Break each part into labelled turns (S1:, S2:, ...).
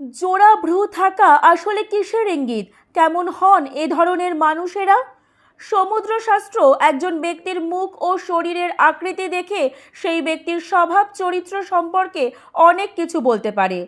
S1: জোড়া ভ্রু থাকা আসলে কিসের ইঙ্গিত? কেমন হন এ ধরনের মানুষেরা? সমুদ্রশাস্ত্র একজন ব্যক্তির মুখ ও শরীরের আকৃতি দেখে সেই ব্যক্তির স্বভাব চরিত্র সম্পর্কে অনেক কিছু বলতে পারে।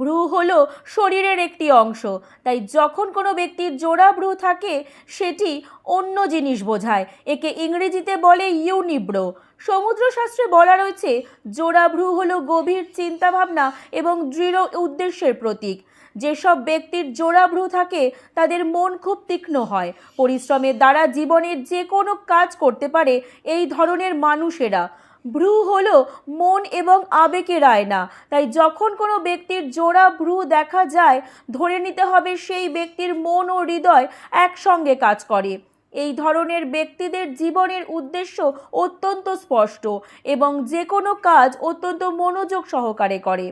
S1: ভ্রু হলো শরীরের একটি অংশ, তাই যখন কোনো ব্যক্তির জোড়া ভ্রু থাকে, সেটি অন্য জিনিস বোঝায়, একে ইংরেজিতে বলে ইউনিব্রো। সমুদ্রশাস্ত্রে বলা রয়েছে, জোড়া ভ্রু হলো গভীর চিন্তাভাবনা এবং দৃঢ় উদ্দেশ্যের প্রতীক। যেসব ব্যক্তির জোড়া ভ্রু থাকে, তাদের মন খুব তীক্ষ্ণ হয়। পরিশ্রমের দ্বারা জীবনের যে কোনো কাজ করতে পারে এই ধরনের মানুষেরা। ভ্রু হলো মন এবং আবেগের আয়না। তাই যখন কোনো ব্যক্তির জোড়া ভ্রু দেখা যায়, ধরে নিতে হবে সেই ব্যক্তির মন ও হৃদয় একসঙ্গে কাজ করে। এই ধরনের ব্যক্তিদের জীবনের উদ্দেশ্য অত্যন্ত স্পষ্ট এবং যে কোনো কাজ অত্যন্ত মনোযোগ সহকারে করে।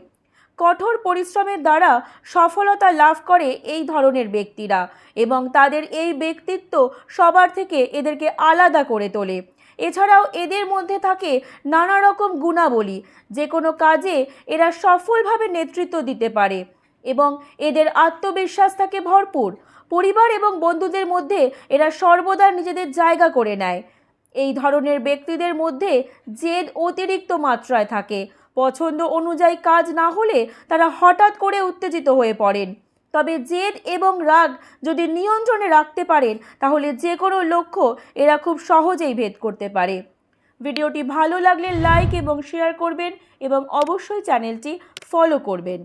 S1: কঠোর পরিশ্রমের দ্বারা সফলতা লাভ করে এই ধরনের ব্যক্তিরা এবং তাদের এই ব্যক্তিত্ব সবার থেকে এদেরকে আলাদা করে তোলে। এছাড়াও এদের মধ্যে থাকে নানা রকম গুণাবলী, যে কোনো কাজে এরা সফলভাবে নেতৃত্ব দিতে পারে এবং এদের আত্মবিশ্বাস থাকে ভরপুর। পরিবার এবং বন্ধুদের মধ্যে এরা সর্বদা নিজেদের জায়গা করে নেয়। এই ধরনের ব্যক্তিদের মধ্যে জেদ অতিরিক্ত মাত্রায় থাকে। পছন্দ অনুযায়ী কাজ না হলে তারা হঠাৎ করে উত্তেজিত হয়ে পড়েন। তবে জেদ এবং রাগ যদি নিয়ন্ত্রণে রাখতে পারেন, তাহলে যে কোনো লক্ষ্য এরা খুব সহজেই ভেদ করতে পারে। ভিডিওটি ভালো লাগলে লাইক এবং শেয়ার করবেন এবং অবশ্যই চ্যানেলটি ফলো করবেন।